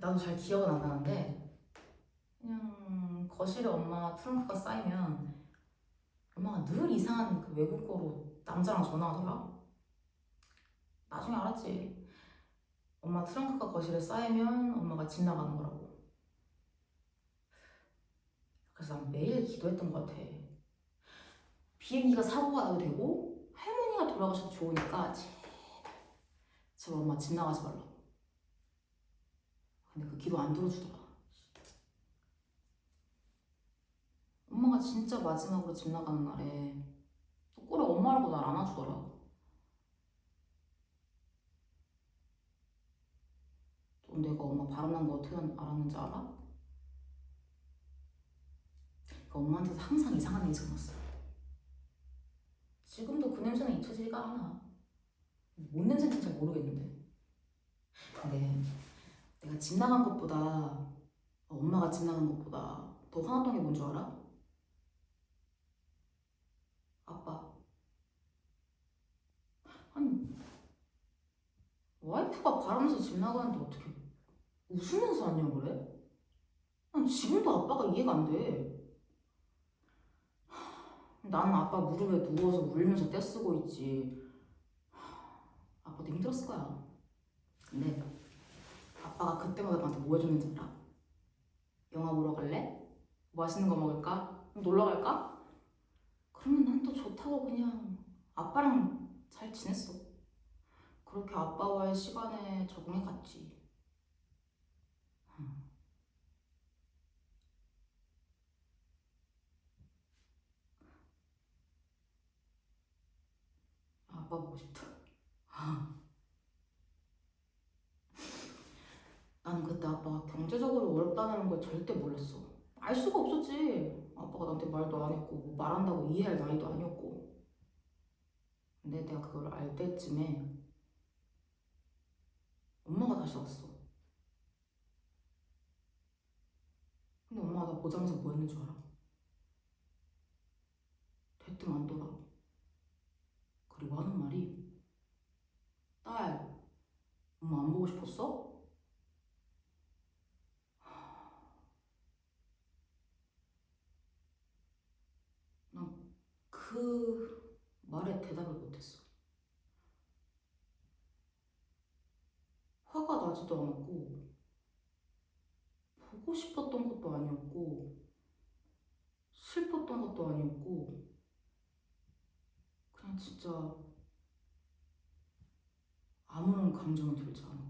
나도 잘 기억은 안 나는데 그냥 거실에 엄마 트렁크가 쌓이면 엄마가 늘 이상한 그 외국어로 남자랑 전화하더라. 나중에 알았지. 엄마 트렁크가 거실에 쌓이면 엄마가 집 나가는 거라고. 그래서 난 매일 기도했던 것 같아. 비행기가 사고가 나도 되고 할머니가 돌아가셔도 좋으니까 제발 엄마 집 나가지 말라고. 근데 그 기도 안 들어주더라. 엄마가 진짜 마지막으로 집 나가는 날에 또 꼴에 엄마라고 날 안아주더라. 또 내가 엄마 바람난 거 어떻게 알았는지 알아? 그 엄마한테서 항상 이상한 냄새가 났어. 지금도 그 냄새는 잊혀지지가 않아. 뭔 냄새인지 잘 모르겠는데. 근데 내가 집 나간 것보다 어, 엄마가 집 나간 것보다 더 화났던 게 뭔 줄 알아? 아빠. 아니 와이프가 바람내서 집 나가는데 어떻게 웃으면서 안녕 그래? 난 지금도 아빠가 이해가 안 돼. 나는 아빠 무릎에 누워서 울면서 떼쓰고 있지. 아빠도 힘들었을 거야. 근데 아빠가 그때마다 나한테 뭐 해줬는지 알아? 영화 보러 갈래? 뭐 맛있는 거 먹을까? 놀러 갈까? 그러면 난 또 좋다고 그냥 아빠랑 잘 지냈어. 그렇게 아빠와의 시간에 적응해 갔지. 아빠 보고 싶다. 나는 그때 아빠가 경제적으로 어렵다는 걸 절대 몰랐어. 알 수가 없었지. 아빠가 나한테 말도 안 했고 뭐 말한다고 이해할 나이도 아니었고. 근데 내가 그걸 알 때쯤에 엄마가 다시 왔어. 근데 엄마가 나 보자마자 뭐 했는 줄 알아? 대뜸 안더라. 그리고 하는 말이 딸, 엄마 안 보고 싶었어? 난 그 말에 대답을 못했어. 화가 나지도 않았고, 보고 싶었던 것도 아니었고, 슬펐던 것도 아니었고, 그냥 진짜 아무런 감정이 들지 않았어.